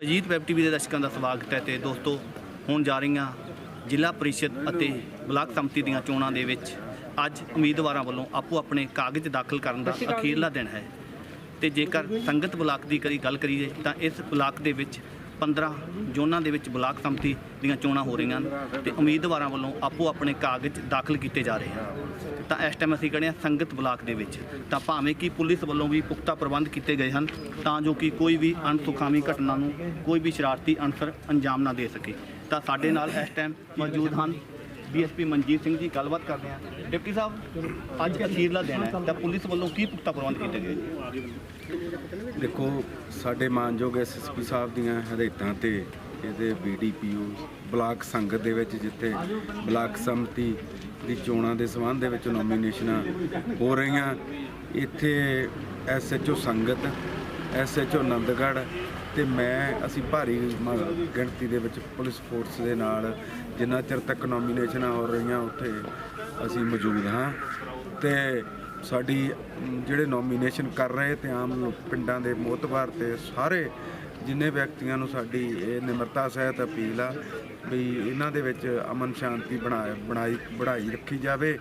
Ajit web TV ਦੇ ਦਰਸ਼ਕਾਂ ਦਾ ਸਵਾਗਤ ਹੈ ਤੇ ਦੋਸਤੋ ਹੁਣ ਜਾ ਰਹੀਆਂ ਜ਼ਿਲ੍ਹਾ ਪਰਿਸ਼ਦ ਅਤੇ ਬਲਾਕ ਸੰਮਤੀ ਦੀਆਂ ਚੋਣਾਂ ਦੇ ਵਿੱਚ ਅੱਜ ਉਮੀਦਵਾਰਾਂ ਵੱਲੋਂ ਆਪੋ ਆਪਣੇ ਕਾਗਜ਼ ਦਾਖਲ ਕਰਨ ਦਾ ਅਖੀਰਲਾ ਦਿਨ ਹੈ ਤੇ ਜੇਕਰ ਸੰਗਤ ਬਲਾਕ ਦੀ ਕਰੀ ਗੱਲ ਕਰੀਏ ਤਾਂ ਇਸ ਬਲਾਕ ਦੇ ਵਿੱਚ 15 ਜ਼ੋਨਾਂ ਦੇ ਵਿੱਚ ਬਲਾਕ ਸੰਮਤੀ ਦੀਆਂ ਚੋਣਾਂ ਹੋ ਰਹੀਆਂ ਹਨ ਤੇ ਉਮੀਦਵਾਰਾਂ ਵੱਲੋਂ ਆਪੋ ਆਪਣੇ ਕਾਗਜ਼ ਦਾਖਲ ਕੀਤੇ ਜਾ ਰਹੇ ਹਨ। ਤਾਂ ਇਸ ਟਾਈਮ ਅਸੀਂ ਖੜੇ ਹਾਂ ਸੰਗਤ ਬਲਾਕ ਦੇ ਵਿੱਚ। ਤਾਂ ਭਾਵੇਂ ਕਿ ਪੁਲਿਸ ਵੱਲੋਂ ਵੀ ਪੁਖਤਾ ਪ੍ਰਬੰਧ ਕੀਤੇ ਗਏ ਹਨ, ਤਾਂ ਜੋ ਕਿ ਕੋਈ ਵੀ ਅਣਸੁਖਾਵੀ ਘਟਨਾ ਨੂੰ ਕੋਈ ਵੀ ਸ਼ਰਾਰਤੀ ਅਨਸਰ ਅੰਜਾਮ ਨਾ ਦੇ ਸਕੇ। ਤਾਂ ਸਾਡੇ ਨਾਲ ਇਸ ਟਾਈਮ ਮੌਜੂਦ ਹਨ ਡੀਐਸਪੀ ਮਨਜੀਤ ਸਿੰਘ ਜੀ, ਗੱਲਬਾਤ ਕਰਦੇ ਹਾਂ। ਡਿਪਟੀ ਸਾਹਿਬ, ਅੱਜ ਅਖੀਰਲਾ ਦਿਨ ਹੈ, ਤਾਂ ਪੁਲਿਸ ਵੱਲੋਂ ਕੀ ਪੁਖਤਾ ਪ੍ਰਬੰਧ ਕੀਤੇ ਗਏ? ਜੀ ਦੇਖੋ, ਸਾਡੇ ਮਾਨਯੋਗ ਐਸਐਸਪੀ ਸਾਹਿਬ ਦੀਆਂ ਹਦਾਇਤਾਂ ਤੇ ਇਹਦੇ ਬੀਡੀਪੀਓ ਬਲਾਕ ਸੰਗਤ ਦੇ ਵਿੱਚ ਜਿੱਥੇ ਬਲਾਕ ਸੰਮਤੀ ਦੀ ਚੋਣਾਂ ਦੇ ਸੰਬੰਧ ਦੇ ਵਿੱਚ ਨੋਮੀਨੇਸ਼ਨਾਂ ਹੋ ਰਹੀਆਂ, ਇੱਥੇ ਐਸਐਚਓ ਸੰਗਤ ਐਸਐਚਓ ਆਨੰਦਗੜ੍ਹ ਤੇ ਮੈਂ ਅਸੀਂ ਭਾਰੀ ਮ- ਗਿਣਤੀ ਦੇ ਵਿੱਚ ਪੁਲਿਸ ਫੋਰਸ ਦੇ ਨਾਲ ਜਿੰਨਾ ਚਿਰ ਤੱਕ ਨੋਮੀਨੇਸ਼ਨਾਂ ਹੋ ਰਹੀਆਂ ਉੱਥੇ ਅਸੀਂ ਮੌਜੂਦ ਹਾਂ ਤੇ ਸਾਡੀ ਅਮ, ਜਿਹੜੇ ਨੋਮੀਨੇਸ਼ਨ ਕਰ ਰਹੇ ਤੇ ਆਮ ਲੋਕ- ਪਿੰਡਾਂ ਦੇ ਮੋਤਬਾਰ ਤੇ ਸਾਰੇ ਜਿੰਨੇ ਵਿਅਕਤੀਆਂ ਨੂੰ ਸਾਡੀ ਇਹ ਨਿਮਰਤਾ ਸਹਿਤ ਅਪੀਲ ਆ ਵੀ ਇਹਨਾਂ ਦੇ ਵਿੱਚ ਅਮਨ ਸ਼ਾਂਤੀ ਬਣਾ ਬਣਾਈ ਬਣਾਈ ਰੱਖੀ ਜਾਵੇ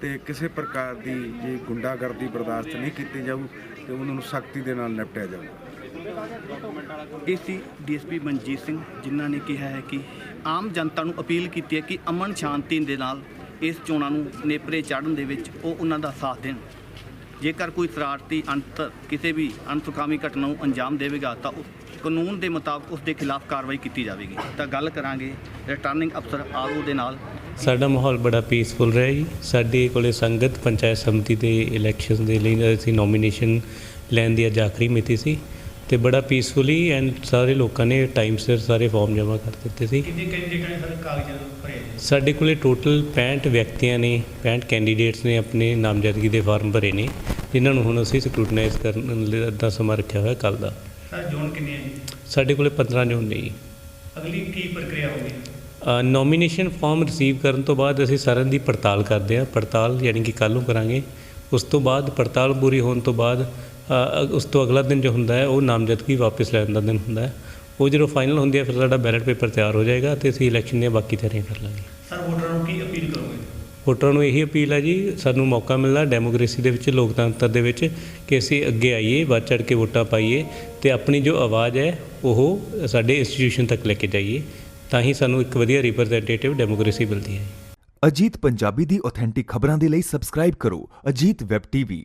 ਤੇ ਕਿਸੇ ਪ੍ਰਕਾਰ ਦੀ ਜੇ ਗੁੰਡਾਗਰਦੀ ਬਰਦਾਸ਼ਤ ਨਹੀਂ ਕੀਤੀ ਜਾਊ ਤੇ ਉਹਨਾਂ ਨੂੰ ਸਖਤੀ ਦੇ ਨਾਲ ਨਿਪਟਿਆ ਜਾਊ। ਇਹ ਸੀ ਡੀਐਸਪੀ ਮਨਜੀਤ ਸਿੰਘ ਜਿਨ੍ਹਾਂ ਨੇ ਕਿਹਾ ਹੈ ਕਿ ਆਮ ਜਨਤਾ ਨੂੰ ਅਪੀਲ ਕੀਤੀ ਹੈ ਕਿ ਅਮਨ ਸ਼ਾਂਤੀ ਦੇ ਨਾਲ ਇਸ ਚੋਣਾਂ ਨੂੰ ਨੇਪਰੇ ਚਾੜਨ ਦੇ ਵਿੱਚ ਉਹ ਉਹਨਾਂ ਦਾ ਸਾਥ ਦੇਣ। ਜੇਕਰ ਕੋਈ ਸ਼ਰਾਰਤੀ ਅੰਤ, ਕਿਸੇ ਵੀ ਅਨਸੁਖਾਵੀ ਘਟਨਾ ਨੂੰ ਅੰਜਾਮ ਦੇਵੇਗਾ ਤਾਂ ਉਹ ਕਾਨੂੰਨ ਦੇ ਮੁਤਾਬਕ ਉਸ ਦੇ ਖਿਲਾਫ ਕਾਰਵਾਈ ਕੀਤੀ ਜਾਵੇਗੀ। ਤਾਂ ਗੱਲ ਕਰਾਂਗੇ ਰਿਟਰਨਿੰਗ ਅਫਸਰ ਆਰਓ ਦੇ ਨਾਲ। ਸਾਡਾ ਮਾਹੌਲ ਬੜਾ ਪੀਸਫੁਲ ਰਿਹਾ ਜੀ। ਸਾਡੇ ਕੋਲੇ ਸੰਗਤ, ਪੰਚਾਇਤ ਸਮਿਤੀ ਦੇ ਇਲੈਕਸ਼ਨ ਦੇ ਲਈ ਅਸੀਂ ਨੋਮੀਨੇਸ਼ਨ ਲੈਣ ਦੀ ਅੱਜ ਆਖਰੀ ਮਿਤੀ ਸੀ। ਤੇ ਬੜਾ ਪੀਸਫੁਲੀ ਐਂਡ ਸਾਰੇ ਲੋਕਾਂ ਨੇ ਟਾਈਮ ਸਿਰ ਸਾਰੇ ਫਾਰਮ ਜਮ੍ਹਾਂ ਕਰ ਦਿੱਤੇ ਸੀ। ਕਿੰਨੇ ਕਿੰਨੇ ਕਿੰਨੇ ਸਾਰੇ ਕਾਗਜ਼ ਭਰੇ? ਸਾਡੇ ਕੋਲੇ ਟੋਟਲ 65 ਵਿਅਕਤੀਆਂ ਨੇ 65 ਕੈਂਡੀਡੇਟਸ ਨੇ ਆਪਣੇ ਨਾਮਜ਼ਦਗੀ ਦੇ ਫਾਰਮ ਭਰੇ ਨੇ ਜਿਨ੍ਹਾਂ ਨੂੰ ਹੁਣ ਅਸੀਂ ਸਕਰੂਟਨਾਈਜ਼ ਕਰਨ ਲਈ ਦਾ ਸਮਾਂ ਰੱਖਿਆ ਹੋਇਆ ਕੱਲ ਦਾ। ਸਰ ਜ਼ੋਨ ਕਿੰਨੇ ਹੈ ਸਾਡੇ ਕੋਲੇ 15 ਜੂਨ ਨੇ ਜੀ। ਅਗਲੀ ਕੀ ਪ੍ਰਕਿਰਿਆ ਹੋਗੀ ਨੋਮੀਨੇਸ਼ਨ ਫਾਰਮ ਰਿਸੀਵ ਕਰਨ ਤੋਂ ਬਾਅਦ ਅਸੀਂ ਸਾਰਿਆਂ ਦੀ ਪੜਤਾਲ ਕਰਦੇ ਹਾਂ। ਪੜਤਾਲ ਯਾਨੀ ਕਿ ਕੱਲ੍ਹ ਨੂੰ ਕਰਾਂਗੇ। ਉਸ ਤੋਂ ਬਾਅਦ ਪੜਤਾਲ ਪੂਰੀ ਹੋਣ ਤੋਂ ਬਾਅਦ ਉਸ ਤੋਂ ਅਗਲਾ ਦਿਨ ਜੋ ਹੁੰਦਾ ਹੈ ਉਹ ਨਾਮਜ਼ਦਗੀ ਵਾਪਸ ਲੈਣ ਦਾ ਦਿਨ ਹੁੰਦਾ ਹੈ। ਉਹ ਜਦੋਂ ਫਾਈਨਲ ਹੁੰਦੀ ਹੈ ਫਿਰ ਸਾਡਾ ਬੈਲਟ ਪੇਪਰ ਤਿਆਰ ਹੋ ਜਾਏਗਾ ਤੇ ਅਸੀਂ ਇਲੈਕਸ਼ਨ ਦੀਆਂ ਬਾਕੀ ਤਿਆਰੀਆਂ ਕਰ ਲਾਂਗੇ। ਸਰ ਵੋਟਰਾਂ ਨੂੰ ਕੀ ਅਪੀਲ ਕਰੋਗੇ? ਵੋਟਰਾਂ ਨੂੰ ਇਹੀ ਅਪੀਲ ਹੈ ਜੀ ਸਾਨੂੰ ਮੌਕਾ ਮਿਲਦਾ ਡੈਮੋਕ੍ਰੇਸੀ ਦੇ ਵਿੱਚ ਲੋਕਤੰਤਰ ਦੇ ਵਿੱਚ ਕਿ ਅਸੀਂ ਅੱਗੇ ਆਈਏ ਵੱਧ ਚੜ੍ਹ ਕੇ ਵੋਟਾਂ ਪਾਈਏ ਤੇ ਆਪਣੀ ਜੋ ਆਵਾਜ਼ ਹੈ ਉਹ ਸਾਡੇ ਇੰਸਟੀਟਿਊਸ਼ਨ ਤੱਕ ਲੈ ਕੇ ਜਾਈਏ। ਤਾਂ ਹੀ ਸਾਨੂੰ ਇੱਕ ਵਧੀਆ ਰਿਪਰੈਜ਼ੈਂਟੇਟਿਵ ਡੈਮੋਕ੍ਰੇਸੀ ਮਿਲਦੀ ਹੈ। ਅਜੀਤ ਪੰਜਾਬੀ ਦੀ ਆਥੈਂਟਿਕ ਖਬਰਾਂ ਦੇ ਲਈ ਸਬਸਕ੍ਰਾਈਬ ਕਰੋ ਅਜੀਤ ਵੈਬ ਟੀਵੀ